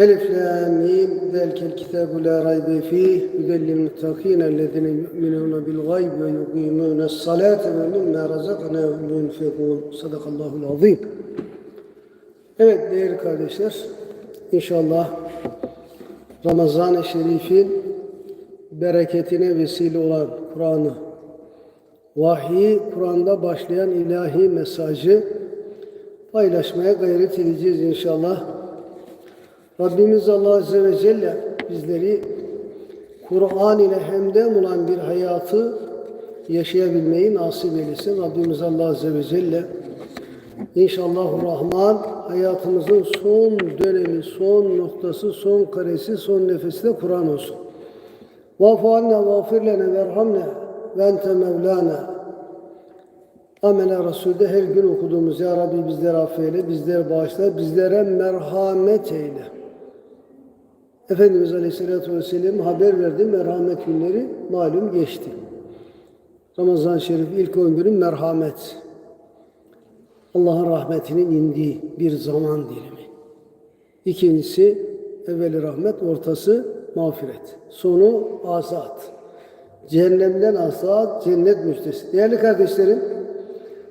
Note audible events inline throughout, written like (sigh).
Elif la mim zelkel kitabu la raybe fih hüdellil muttakine ellezine yu'minune bil gayb ve yuqimune salate ve mimma razaknahum yunfikun. Sadakallahul azim. Evet değerli kardeşler, inşallah Ramazan-ı Şerif'in bereketine vesile olan Kur'an'ı, vahyi Kur'an'da başlayan ilahi mesajı paylaşmaya gayret edeceğiz inşallah. Rabbimiz Allah Azze ve Celle bizleri Kur'an ile hemdem olan bir hayatı yaşayabilmeyi nasip eylesin. Rabbimiz Allah Azze ve Celle İnşallah Rahman hayatımızın son dönemi, son noktası, son karesi, son nefesi de Kur'an olsun. Vafu anne, vafir lene, verhamne, ve ente mevlana. Amele Resul'de her gün okuduğumuz Ya Rabbi bizleri affeyle, bizleri bağışla, bizlere merhamet eyle. Efendimiz Aleyhisselatü Vesselam haber verdi, merhamet günleri malum geçti. Ramazan-ı Şerif ilk 10 günün merhamet. Allah'ın rahmetinin indiği bir zaman dilimi. İkincisi evveli rahmet, ortası mağfiret. Sonu azat. Cehennemden azat, cennet müjdesi. Değerli kardeşlerim,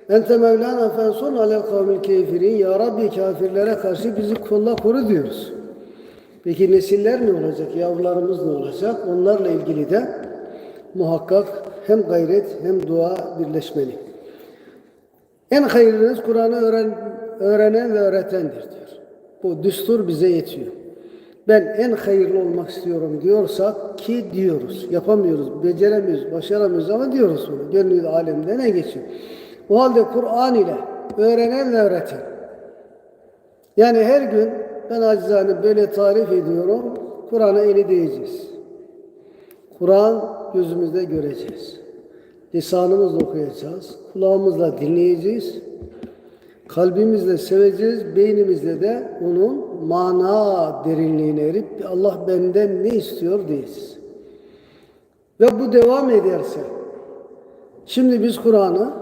Ente Mevlana fensun alel kavmil kefirin. Ya Rabbi kafirlere karşı bizi kolla koru diyoruz. Peki nesiller ne olacak? Yavrularımız ne olacak? Onlarla ilgili de muhakkak hem gayret hem dua birleşmeli. En hayırlınız Kur'an'ı öğren, öğrenen ve öğretendir diyor. Bu düstur bize yetiyor. Ben en hayırlı olmak istiyorum diyorsak ki diyoruz. Yapamıyoruz, beceremiyoruz, başaramıyoruz ama diyoruz bunu. Gönlü alemde ne geçiyor? O halde Kur'an ile öğrenen ve öğreten. Yani her gün ben acizane böyle tarif ediyorum. Kur'an'a eli değeceğiz. Kur'an gözümüzde göreceğiz. Lisanımızla okuyacağız, kulağımızla dinleyeceğiz, kalbimizle seveceğiz, beynimizle de onun mana derinliğine erip Allah benden ne istiyor diyeceğiz. Ve bu devam ederse, şimdi biz Kur'an'ı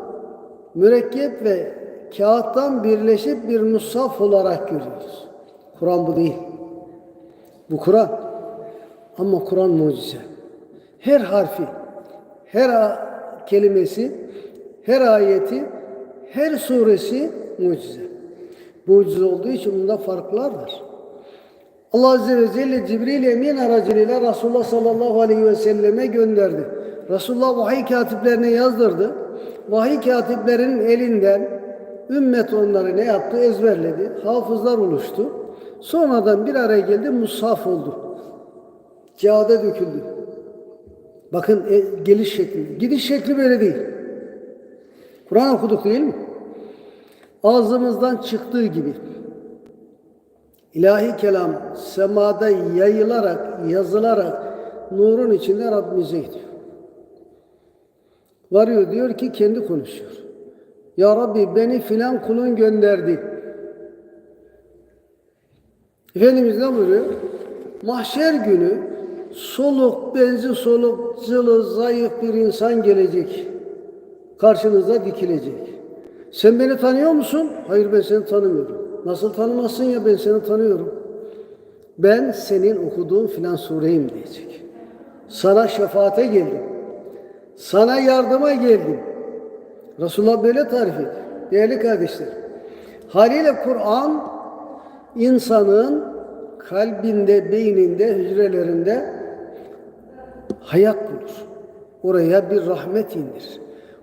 mürekkep ve kağıttan birleşip bir musaf olarak görüyoruz. Kur'an bu değil. Bu Kur'an. Ama Kur'an mucize. Her harfi, her kelimesi, her ayeti, her suresi mucize. Mucize olduğu için bunda farklar var. Allah Azze ve Celle Cibril Emin aracılığıyla Resulullah sallallahu aleyhi ve selleme gönderdi. Resulullah vahiy katiplerine yazdırdı. Vahiy katiplerinin elinden ümmet onları ne yaptı? Ezberledi. Hafızlar oluştu. Sonradan bir araya geldi, mushaf oldu. Kağıda döküldü. Bakın e, geliş şekli. Gidiş şekli böyle değil. Kur'an okuduk değil mi? Ağzımızdan çıktığı gibi. İlahi kelam semada yayılarak, yazılarak nurun içinde Rabbimize gidiyor. Varıyor diyor ki kendi konuşuyor. Ya Rabbi beni filan kulun gönderdi. Efendimiz ne buyuruyor? Mahşer günü soluk, benzi soluk, cılız, zayıf bir insan gelecek. Karşınıza dikilecek. Sen beni tanıyor musun? Hayır ben seni tanımıyorum. Nasıl tanımazsın ya ben seni tanıyorum. Ben senin okuduğun filan sureyim diyecek. Sana şefaate geldim. Sana yardıma geldim. Resulullah böyle tarif ediyor. Değerli kardeşlerim. Haliyle Kur'an insanın kalbinde, beyninde, hücrelerinde hayat bulur. Oraya bir rahmet indir.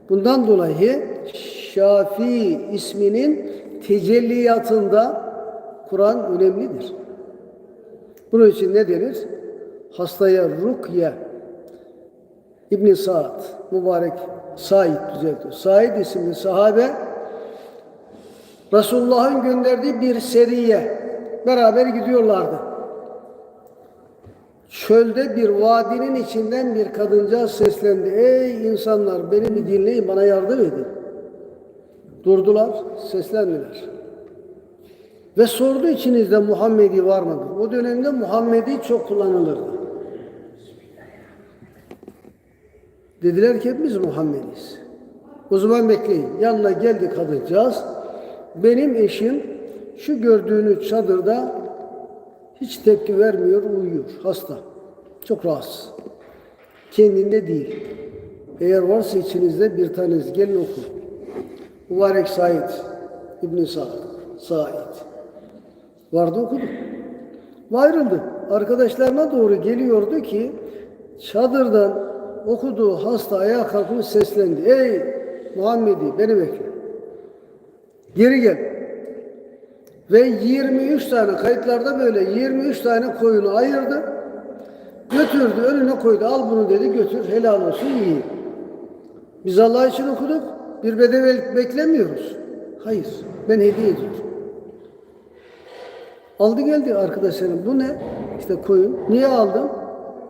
Bundan dolayı Şafi isminin tecelliyatında Kur'an önemlidir. Bunun için ne denir? Hastaya rukye İbn Saad mübarek Said düzeltiyor. Said isimli sahabe Resulullah'ın gönderdiği bir seriye beraber gidiyorlardı. Çölde bir vadinin içinden bir kadıncağız seslendi. Ey insanlar beni bir dinleyin bana yardım edin. Durdular, seslendiler. Ve sordu içinizde Muhammedi var mıdır? O dönemde Muhammedi çok kullanılırdı. Dediler ki biz Muhammediyiz. O zaman bekleyin. Yanına geldi kadıncağız. Benim eşim şu gördüğünüz çadırda Hiç tepki vermiyor, uyuyor. Hasta. Çok rahatsız. Kendinde değil. Eğer varsa içinizde bir taneniz gelin oku. Mübarek Said, İbn Sa'd, Said. Vardı okudu. Ve ayrıldı. Arkadaşlarına doğru geliyordu ki çadırdan okuduğu hasta ayağa kalkmış seslendi. Ey Muhammed'i beni bekle. Geri gel. Ve 23 tane kayıtlarda böyle 23 tane koyunu ayırdı. Götürdü önüne koydu. Al bunu dedi götür helal olsun iyi. Biz Allah için okuduk. Bir bedel beklemiyoruz. Hayır. Ben hediye ediyorum. Aldı geldi arkadaşlarım. Bu ne? İşte koyun. Niye aldım?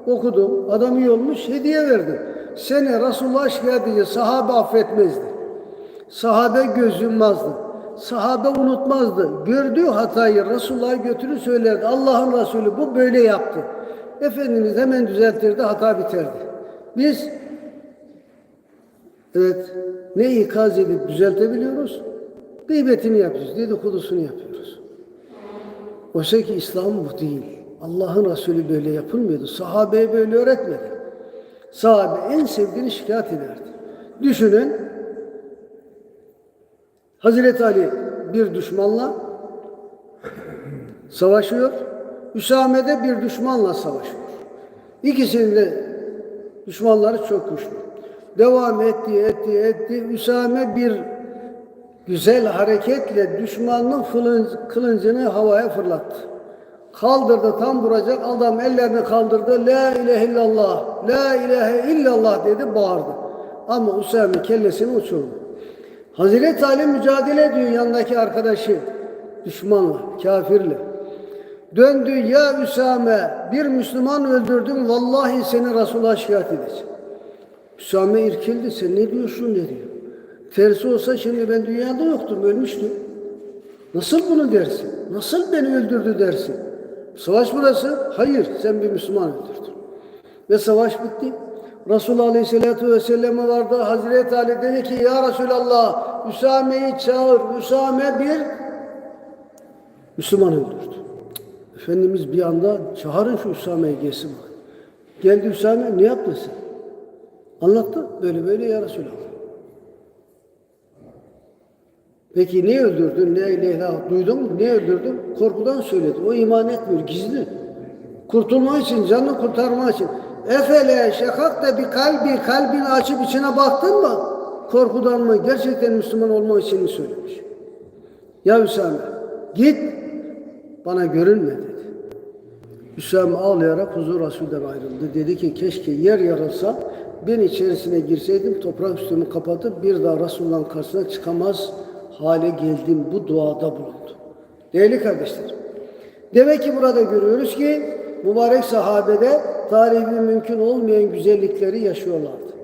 Okudum. Adam iyi olmuş. Hediye verdim. Seni Resulullah'a şikayet edince sahabe affetmezdi. Sahabe göz. Sahabe unutmazdı. Gördüğü hatayı Resulullah'a götürür söylerdi. Allah'ın Resulü bu böyle yaptı. Efendimiz hemen düzeltirdi, hata biterdi. Biz evet ne ikaz edip düzeltebiliyoruz? Gıybetini yapıyoruz, dedikodusunu yapıyoruz. Oysa ki İslam bu değil. Allah'ın Resulü böyle yapılmıyordu. Sahabeye böyle öğretmedi. Sahabe en sevdiğini şikayet ederdi. Düşünün, Hazreti Ali bir düşmanla savaşıyor. Üsame de bir düşmanla savaşıyor. İkisinin de düşmanları çok güçlü. Devam etti, etti, etti. Üsame bir güzel hareketle düşmanın fılın- kılıncını havaya fırlattı. Kaldırdı tam vuracak adam ellerini kaldırdı. La ilahe illallah, la ilahe illallah dedi bağırdı. Ama Üsame kellesini uçurdu. Hazreti Ali mücadele ediyor yanındaki arkadaşı düşmanla, kafirle. Döndü ya Üsame bir Müslüman öldürdün vallahi seni Resulullah'a şikayet edeceğim. Üsame irkildi sen ne diyorsun dedi. Tersi olsa şimdi ben dünyada yoktum ölmüştüm. Nasıl bunu dersin? Nasıl beni öldürdü dersin? Savaş burası. Hayır sen bir Müslüman öldürdün. Ve savaş bitti. Resulullah Aleyhisselatü Vesselam'a vardı. Hazreti Ali dedi ki ya Resulallah Üsame'yi çağır. Üsame bir Müslüman öldürdü. Efendimiz bir anda çağırın şu Üsame'yi gelsin bak. Geldi Üsame ne yaptın sen? Anlattı. Böyle böyle ya Resulallah. Peki ne öldürdün? Ne ilahe duydun mu? Ne öldürdün? Korkudan söyledi. O iman etmiyor. Gizli. Kurtulma için, canını kurtarma için. Efele şakak da bir kalbi, kalbini açıp içine baktın mı? Korkudan mı? Gerçekten Müslüman olma için mi söylemiş? Ya Hüsame git bana görünme dedi. Hüsame ağlayarak huzur Resul'den ayrıldı. Dedi ki keşke yer yarılsa ben içerisine girseydim toprak üstümü kapatıp bir daha Resulullah'ın karşısına çıkamaz hale geldim. Bu duada bulundu. Değerli kardeşlerim. Demek ki burada görüyoruz ki mübarek sahabede tarihi mümkün olmayan güzellikleri yaşıyorlardı.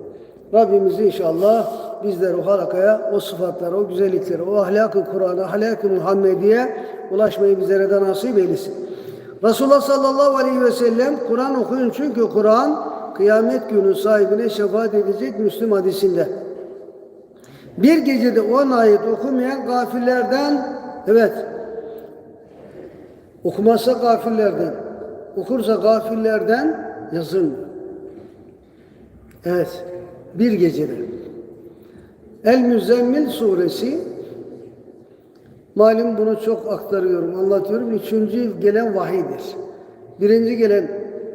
Rabbimiz inşallah bizler o halakaya, o sıfatlara, o güzelliklere, o ahlak-ı Kur'an'a, ahlak-ı Muhammediye ulaşmayı bizlere de nasip eylesin. Resulullah sallallahu aleyhi ve sellem Kur'an okuyun çünkü Kur'an kıyamet günü sahibine şefaat edecek Müslüm hadisinde. Bir gecede on ayet okumayan gafillerden, evet, okumazsa gafillerden, okursa gafillerden yazılmıyor. Evet, bir gecede. El-Müzzemmil suresi, malum bunu çok aktarıyorum, anlatıyorum. Üçüncü gelen vahiydir. Birinci gelen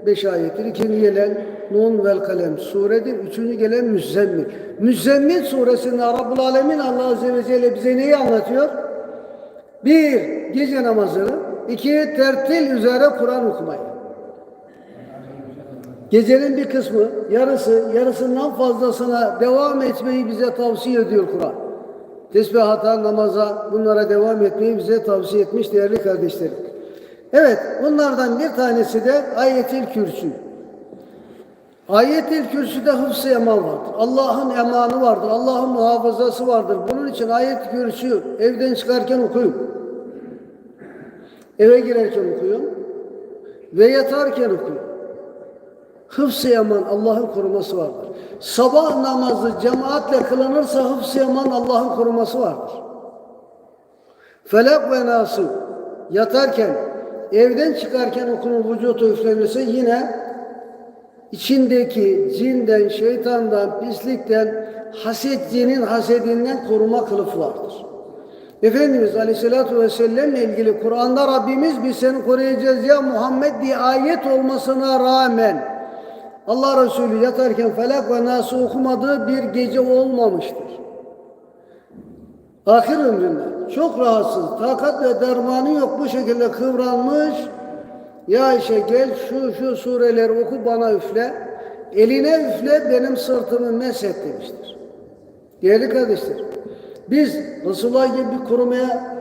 beş ayettir, ikinci gelen Nun vel kalem suredir. Üçüncü gelen Müzzemmil. Müzzemmil suresinde Rabbul Alemin Allah Azze ve Celle bize neyi anlatıyor? Bir, gece namazını. iki tertil üzere Kur'an okumayı. Gecenin bir kısmı, yarısı, yarısından fazlasına devam etmeyi bize tavsiye ediyor Kur'an. Tesbihata, namaza, bunlara devam etmeyi bize tavsiye etmiş değerli kardeşlerim. Evet, bunlardan bir tanesi de Ayetil Kürsü. Ayet-i Kürsü'de hıfz-ı eman vardır. Allah'ın emanı vardır. Allah'ın muhafazası vardır. Bunun için ayet-i kürsü evden çıkarken okuyun. Eve girerken okuyun. Ve yatarken okuyun. Hıfz-ı eman Allah'ın koruması vardır. Sabah namazı cemaatle kılınırsa hıfz-ı eman Allah'ın koruması vardır. Felak ve Nas'ı yatarken evden çıkarken okunur vücutu üflenirse yine içindeki cinden, şeytandan, pislikten, hasetçinin hasedinden koruma kılıfı vardır. Efendimiz Aleyhisselatü Vesselam ile ilgili Kur'an'da Rabbimiz biz seni koruyacağız ya Muhammed diye ayet olmasına rağmen Allah Resulü yatarken felak ve nası okumadığı bir gece olmamıştır. Ahir ömründe çok rahatsız, takat ve dermanı yok bu şekilde kıvranmış. Ya Ayşe gel şu şu sureleri oku bana üfle. Eline üfle benim sırtımı meset demiştir. Değerli kardeşler, biz Resulullah gibi bir korumaya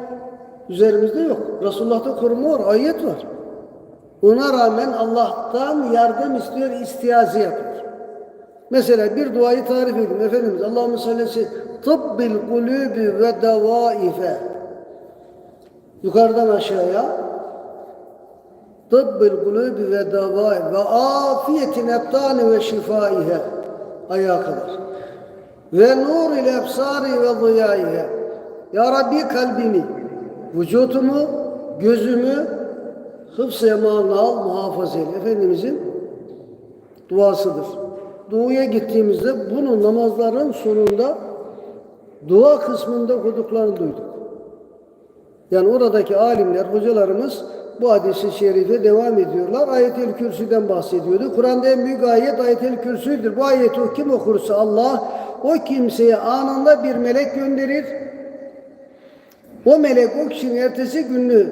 üzerimizde yok. Resulullah'ta koruma var, ayet var. Ona rağmen Allah'tan yardım istiyor, istiazi yapıyor. Mesela bir duayı tarif edeyim Efendimiz. Allahümme sellem. Tıbbil kulübü ve devaife. Yukarıdan aşağıya. Tıbbil kulübü ve devaife ve afiyetin ebtani ve şifaihe. Ayağa kadar. Ve nur ile ebsari ve ziyaihe. Ya Rabbi kalbimi, vücutumu, gözümü hıfz-ı emanla al, muhafaza eyle. Efendimizin duasıdır. Doğuya gittiğimizde bunu namazların sonunda dua kısmında okuduklarını duyduk. Yani oradaki alimler, hocalarımız bu hadisi şerife devam ediyorlar. Ayet-el Kürsü'den bahsediyordu. Kur'an'da en büyük ayet Ayet-el Kürsü'dür. Bu ayeti kim okursa Allah o kimseye anında bir melek gönderir. O melek o kişinin ertesi günü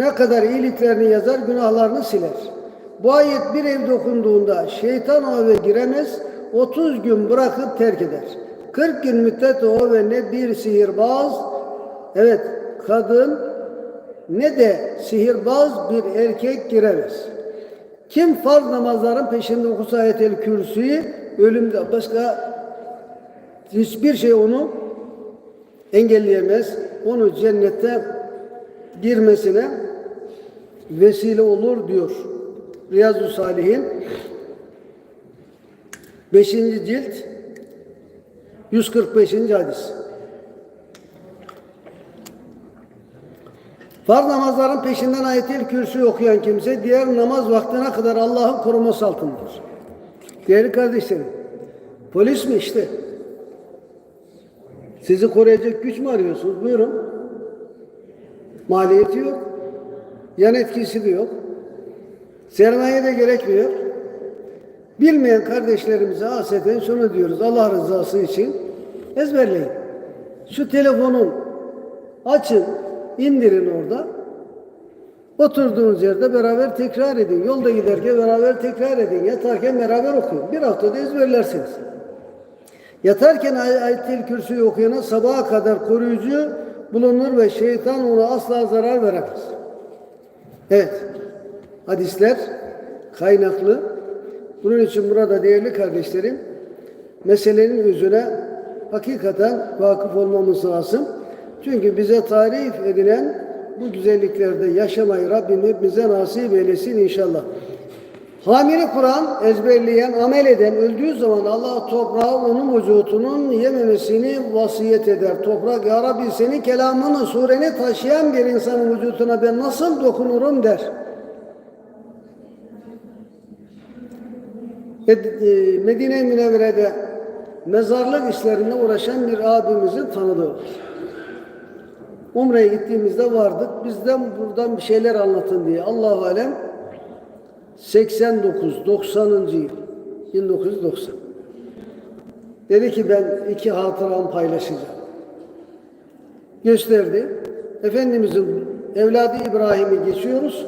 ne kadar iyiliklerini yazar, günahlarını siler. Bu ayet bir evde okunduğunda şeytan o eve giremez, 30 gün bırakıp terk eder. 40 gün müddet o eve ne bir sihirbaz, evet kadın ne de sihirbaz bir erkek giremez. Kim farz namazların peşinde okusa ayet-el kürsüyü, ölümde başka hiçbir şey onu engelleyemez. Onu cennette girmesine vesile olur diyor. Riyazu Salihin 5. cilt 145. hadis. Farz namazların peşinden ayet-el kürsü okuyan kimse diğer namaz vaktine kadar Allah'ın koruması altındadır. Değerli kardeşlerim, polis mi işte? Sizi koruyacak güç mü arıyorsunuz? Buyurun. Maliyeti yok. Yan etkisi de yok. Sermaye de gerekmiyor. Bilmeyen kardeşlerimize haseten şunu diyoruz. Allah rızası için ezberleyin. Şu telefonun açın, indirin orada. Oturduğunuz yerde beraber tekrar edin. Yolda giderken beraber tekrar edin. Yatarken beraber okuyun. Bir haftada ezberlersiniz. Yatarken ay- ayet-el kürsüyü okuyana sabaha kadar koruyucu bulunur ve şeytan ona asla zarar veremez. Evet. Hadisler kaynaklı. Bunun için burada değerli kardeşlerim meselenin özüne hakikaten vakıf olmamız lazım. Çünkü bize tarif edilen bu güzelliklerde yaşamayı Rabbim hepimize nasip eylesin inşallah. Hamile Kur'an ezberleyen, amel eden öldüğü zaman Allah toprağa onun vücutunun yememesini vasiyet eder. Toprak ya Rabbi senin kelamını, sureni taşıyan bir insanın vücutuna ben nasıl dokunurum der. E, Medine-i Münevvere'de mezarlık işlerinde uğraşan bir abimizin tanıdığı. Umre'ye gittiğimizde vardık. Bizden buradan bir şeyler anlatın diye. Allahu alem 89 90. yıl 1990. Dedi ki ben iki hatıram paylaşacağım. Gösterdi. Efendimizin evladı İbrahim'i geçiyoruz.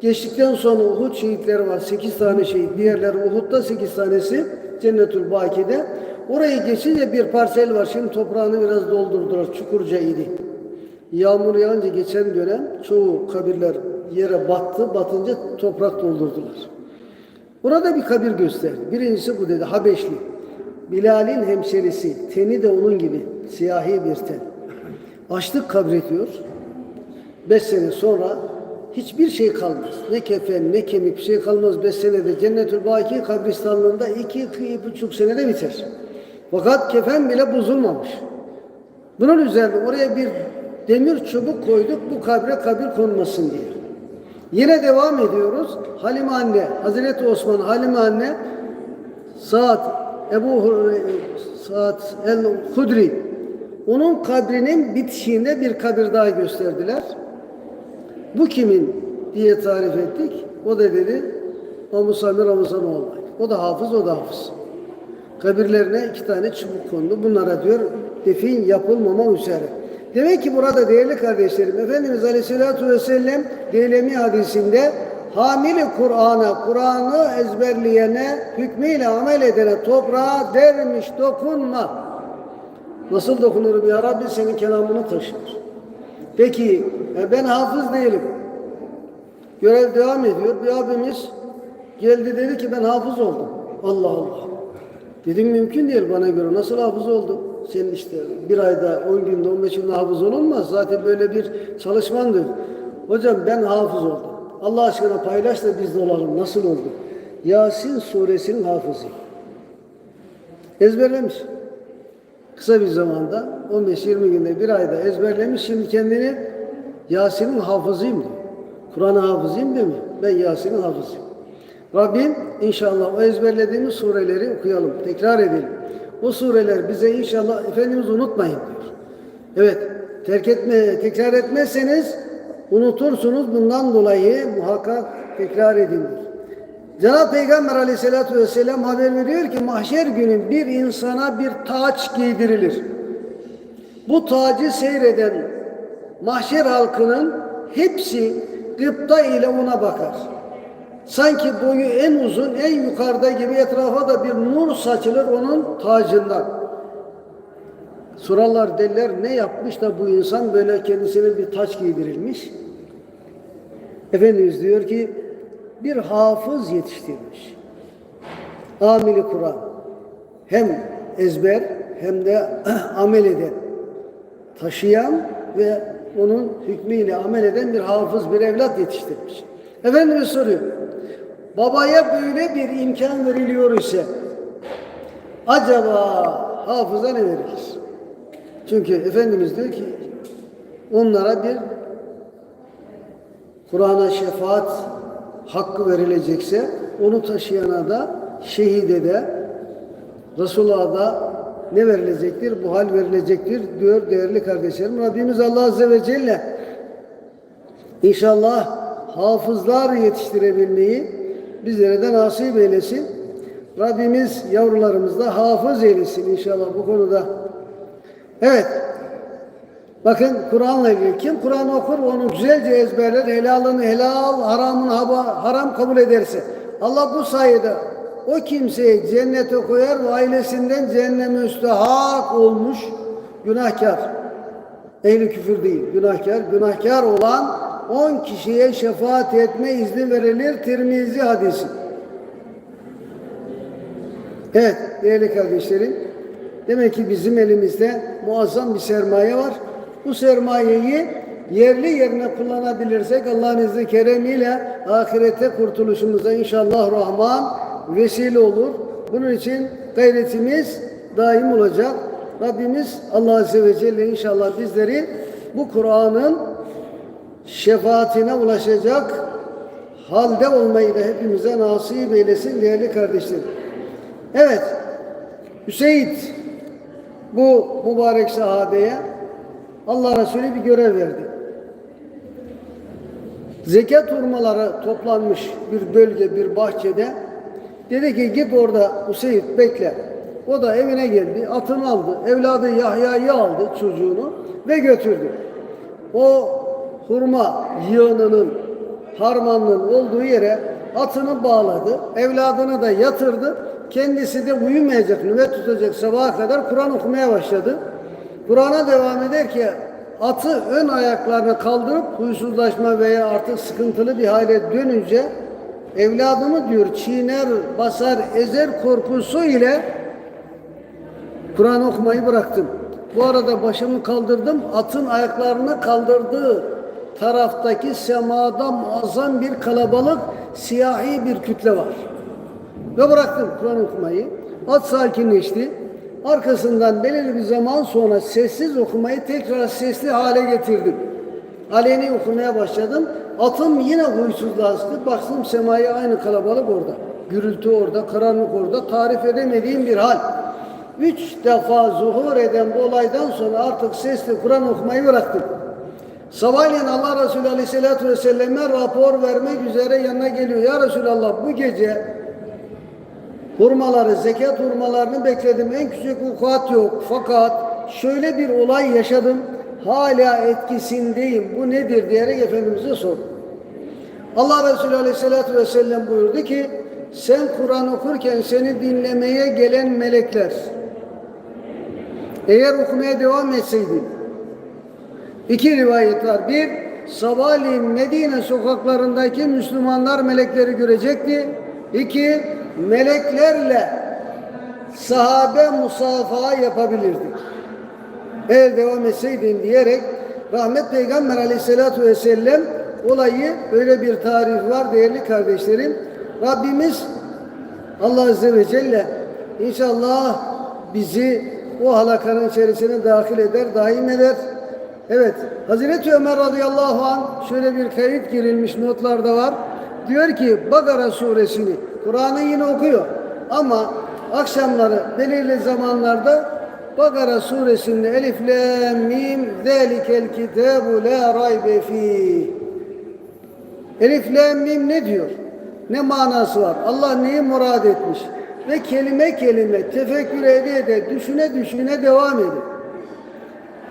Geçtikten sonra Uhud şehitleri var. 8 tane şehit. Diğerleri Uhud'da 8 tanesi Cennetül Baki'de. Orayı geçince bir parsel var. Şimdi toprağını biraz doldurdular. Çukurca idi. Yağmur yağınca geçen dönem çoğu kabirler yere battı. Batınca toprak doldurdular. Burada bir kabir gösterdi. Birincisi bu dedi. Habeşli. Bilal'in hemşerisi. Teni de onun gibi. Siyahi bir ten. Açlık kabrediyor. Beş sene sonra hiçbir şey kalmaz. Ne kefen ne kemik bir şey kalmaz. Beş senede Cennetül Baki kabristanlığında iki, iki buçuk senede biter. Fakat kefen bile bozulmamış. Bunun üzerine oraya bir demir çubuk koyduk bu kabre kabir konmasın diye. Yine devam ediyoruz. Halime anne, Hazreti Osman Halime anne Saad Ebu Hureyre- Saad el-Hudri onun kabrinin bitişiğinde bir kabir daha gösterdiler. Bu kimin diye tarif ettik. O da dedi Amusami Ramazanoğlu. O da hafız, o da hafız. Kabirlerine iki tane çubuk kondu. Bunlara diyor defin yapılmama üzere. Demek ki burada değerli kardeşlerim Efendimiz Aleyhisselatü Vesselam Deylemi hadisinde hamili Kur'an'a, Kur'an'ı ezberleyene, hükmüyle amel edene toprağa dermiş dokunma. Nasıl dokunurum ya Rabbi senin kelamını taşır. Peki e, ben hafız değilim. Görev devam ediyor. Bir abimiz geldi dedi ki ben hafız oldum. Allah Allah. Dedim mümkün değil bana göre. Nasıl hafız oldun? Senin işte bir ayda, on günde, on beş günde hafız olunmaz. Zaten böyle bir çalışmandır. Hocam ben hafız oldum. Allah aşkına paylaş da biz de olalım. Nasıl oldu? Yasin suresinin hafızıyım. Ezberlemiş. Kısa bir zamanda 15-20 günde bir ayda ezberlemiş. Şimdi kendini Yasin'in hafızıyım diyor. Kur'an'ı hafızıyım demiyor. Ben Yasin'in hafızıyım. Rabbim inşallah o ezberlediğimiz sureleri okuyalım, tekrar edelim. O sureler bize inşallah Efendimiz unutmayın diyor. Evet, terk etme, tekrar etmezseniz unutursunuz. Bundan dolayı muhakkak tekrar edin diyor. Cenab-ı Peygamber aleyhissalatü vesselam haber veriyor ki mahşer günü bir insana bir taç giydirilir. Bu tacı seyreden mahşer halkının hepsi gıpta ile ona bakar. Sanki boyu en uzun, en yukarıda gibi etrafa da bir nur saçılır onun tacından. Sorarlar derler ne yapmış da bu insan böyle kendisine bir taç giydirilmiş. Efendimiz diyor ki bir hafız yetiştirmiş. Amili Kur'an. Hem ezber hem de (clears throat) amel eden, taşıyan ve onun hükmüyle amel eden bir hafız, bir evlat yetiştirmiş. Efendimiz soruyor. Babaya böyle bir imkan veriliyor ise acaba hafıza ne verilir? Çünkü Efendimiz diyor ki onlara bir Kur'an'a şefaat hakkı verilecekse onu taşıyana da şehide de Resulullah'a da ne verilecektir? Bu hal verilecektir diyor değerli kardeşlerim. Rabbimiz Allah Azze ve Celle inşallah hafızlar yetiştirebilmeyi bizlere de nasip eylesin. Rabbimiz yavrularımızda hafız eylesin inşallah bu konuda. Evet. Bakın Kur'an'la ilgili kim Kur'an okur onu güzelce ezberler, helalını helal, haramını haba- haram kabul ederse Allah bu sayede o kimseyi cennete koyar ve ailesinden cehenneme müstehak olmuş günahkar. Ehli küfür değil, günahkar. Günahkar olan 10 kişiye şefaat etme izni verilir. Tirmizi hadisi. Evet değerli kardeşlerim. Demek ki bizim elimizde muazzam bir sermaye var. Bu sermayeyi yerli yerine kullanabilirsek Allah'ın izni keremiyle ahirette kurtuluşumuza inşallah Rahman vesile olur. Bunun için gayretimiz daim olacak. Rabbimiz Allah Azze ve Celle inşallah bizleri bu Kur'an'ın şefaatine ulaşacak halde olmayı da hepimize nasip eylesin değerli kardeşlerim. Evet, Hüseyin bu mübarek sahabeye Allah Resulü bir görev verdi. Zekat hurmaları toplanmış bir bölge, bir bahçede. Dedi ki git orada Hüseyin bekle. O da evine geldi, atını aldı, evladı Yahya'yı aldı çocuğunu ve götürdü. O hurma yığınının, harmanının olduğu yere atını bağladı, evladını da yatırdı. Kendisi de uyumayacak, nöbet tutacak sabaha kadar Kur'an okumaya başladı. Kur'an'a devam eder ki atı ön ayaklarını kaldırıp huysuzlaşma veya artık sıkıntılı bir hale dönünce evladımı diyor çiğner, basar, ezer korkusu ile Kur'an okumayı bıraktım. Bu arada başımı kaldırdım, atın ayaklarını kaldırdığı taraftaki semada muazzam bir kalabalık, siyahi bir kütle var. Ve bıraktım Kur'an okumayı. At sakinleşti. Arkasından belirli bir zaman sonra sessiz okumayı tekrar sesli hale getirdim. Aleni okumaya başladım. Atım yine huysuzlaştı. Baktım semaya aynı kalabalık orada. Gürültü orada, karanlık orada. Tarif edemediğim bir hal. Üç defa zuhur eden bu olaydan sonra artık sesli Kur'an okumayı bıraktım. Sabahleyin Allah Resulü Aleyhisselatü Vesselam'a rapor vermek üzere yanına geliyor. Ya Resulallah bu gece hurmaları, zekat hurmalarını bekledim. En küçük vukuat yok. Fakat şöyle bir olay yaşadım. Hala etkisindeyim. Bu nedir diyerek Efendimiz'e sordum. Allah Resulü Aleyhisselatü Vesselam buyurdu ki sen Kur'an okurken seni dinlemeye gelen melekler eğer okumaya devam etseydin iki rivayet var. Bir, sabahleyin Medine sokaklarındaki Müslümanlar melekleri görecekti. İki, meleklerle sahabe musafaha yapabilirdik. Eğer devam etseydin diyerek rahmet peygamber aleyhissalatü vesselam olayı böyle bir tarih var değerli kardeşlerim. Rabbimiz Allah Azze ve Celle inşallah bizi o halakanın içerisine dahil eder, daim eder. Evet, Hazreti Ömer radıyallahu anh şöyle bir kayıt girilmiş notlarda var. Diyor ki Bakara suresini, Kur'an'ı yine okuyor ama akşamları belirli zamanlarda Bakara suresinde Elif Lam Mim Zelikel kitabu la raybe fih Elif Lam Mim ne diyor? Ne manası var? Allah neyi murad etmiş? Ve kelime kelime tefekkür ede ede düşüne düşüne devam edin.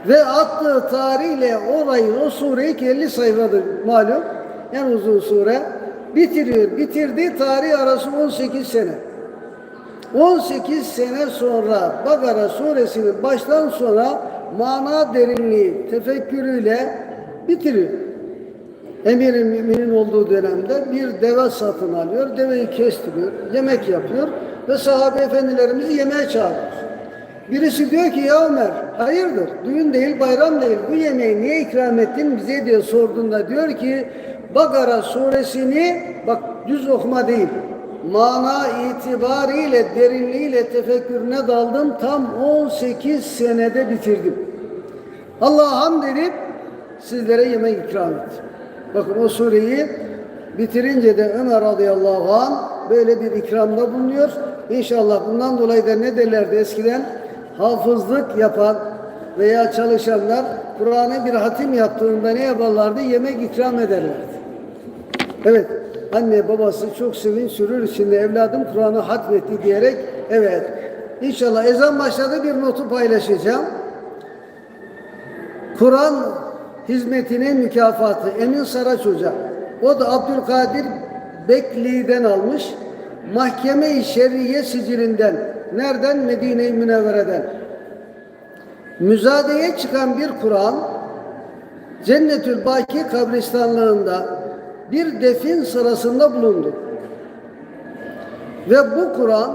Ve attığı tarihle orayı, o sureyi ki 50 sayfadır malum. En uzun sure. Bitiriyor. Bitirdiği tarih arası 18 sene. 18 sene sonra Bakara suresini baştan sona mana derinliği, tefekkürüyle bitiriyor. Emirin müminin olduğu dönemde bir deve satın alıyor, deveyi kestiriyor, yemek yapıyor ve sahabe efendilerimizi yemeğe çağırıyor. Birisi diyor ki ya Ömer hayırdır düğün değil bayram değil bu yemeği niye ikram ettin bize diye sorduğunda diyor ki Bakara suresini bak düz okuma değil mana itibariyle derinliğiyle tefekkürüne daldım tam 18 senede bitirdim. Allah'a hamd edip sizlere yemek ikram ettim. Bakın o sureyi bitirince de Ömer radıyallahu anh böyle bir ikramda bulunuyor. İnşallah bundan dolayı da ne derlerdi eskiden? Hafızlık yapan veya çalışanlar Kur'an'a bir hatim yaptığında ne yaparlardı? Yemek ikram ederlerdi. Evet, anne babası çok sevinç sürür içinde evladım Kur'an'ı hatmetti diyerek evet. İnşallah ezan başladı bir notu paylaşacağım. Kur'an hizmetinin mükafatı Emin Saraç Hoca. O da Abdülkadir Bekli'den almış. Mahkeme-i Şerriye sicilinden. Nereden? Medine-i Münevvere'den. Müzadeye çıkan bir Kur'an Cennetül Baki kabristanlığında bir defin sırasında bulundu. Ve bu Kur'an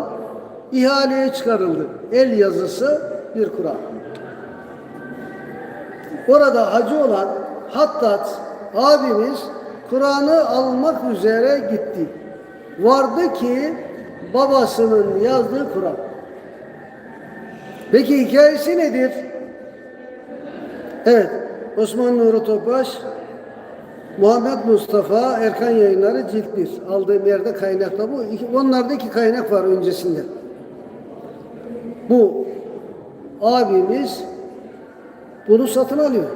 ihaleye çıkarıldı. El yazısı bir Kur'an. Orada hacı olan Hattat abimiz Kur'an'ı almak üzere gitti. Vardı ki babasının yazdığı Kur'an. Peki hikayesi nedir? Evet, Osman Nuri Topaş, Muhammed Mustafa Erkan Yayınları cilt 1. Aldığım yerde kaynakta bu. Onlarda iki kaynak var öncesinde. Bu abimiz bunu satın alıyor.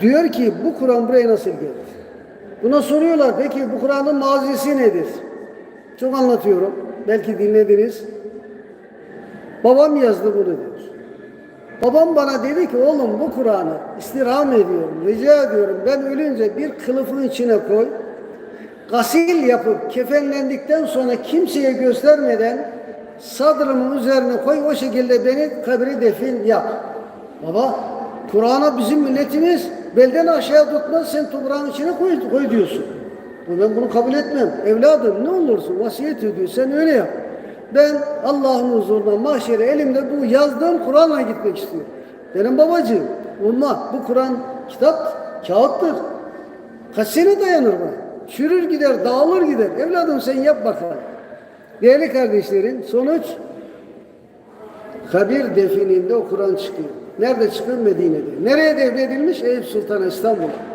Diyor ki bu Kur'an buraya nasıl geldi? Buna soruyorlar peki bu Kur'an'ın mazisi nedir? Çok anlatıyorum. Belki dinlediniz. Babam yazdı bunu diyor. Babam bana dedi ki oğlum bu Kur'an'ı istirham ediyorum, rica ediyorum. Ben ölünce bir kılıfın içine koy. Gasil yapıp kefenlendikten sonra kimseye göstermeden sadrımın üzerine koy. O şekilde beni kabri defin yap. Baba Kur'an'a bizim milletimiz belden aşağı tutmaz sen toprağın içine koy, koy diyorsun. Ben bunu kabul etmem. Evladım ne olursun vasiyet ediyor sen öyle yap. Ben Allah'ın huzuruna mahşere elimde bu yazdığım Kur'an'la gitmek istiyorum. Benim babacığım olma bu Kur'an kitap kağıttır. Kaç sene dayanır bu? Çürür gider, dağılır gider. Evladım sen yap bakalım. Değerli kardeşlerim sonuç kabir defininde o Kur'an çıkıyor. Nerede çıkıyor? Medine'de. Nereye devredilmiş? Eyüp Sultan İstanbul'a.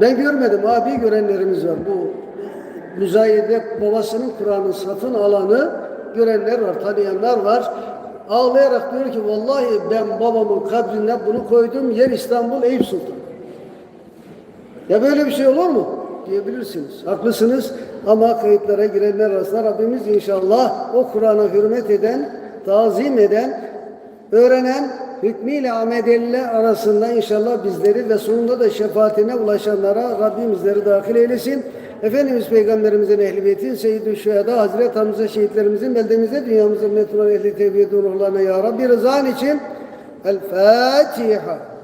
Ben görmedim. Abi görenlerimiz var. Bu müzayede babasının Kur'an'ı satın alanı görenler var, tanıyanlar var. Ağlayarak diyor ki vallahi ben babamın kabrine bunu koydum. Yer İstanbul, Eyüp Sultan. Ya böyle bir şey olur mu? Diyebilirsiniz. Haklısınız ama kayıtlara girenler arasında Rabbimiz inşallah o Kur'an'a hürmet eden, tazim eden, öğrenen, hükmüyle amel arasında inşallah bizleri ve sonunda da şefaatine ulaşanlara Rabbim bizleri dahil eylesin. Efendimiz Peygamberimizin ehli beytin, Seyyid-i Şüheda, Hazreti Hamza şehitlerimizin beldemizde dünyamızın metroları ehli tevhid ruhlarına ya Rabbi rızan için El Fatiha.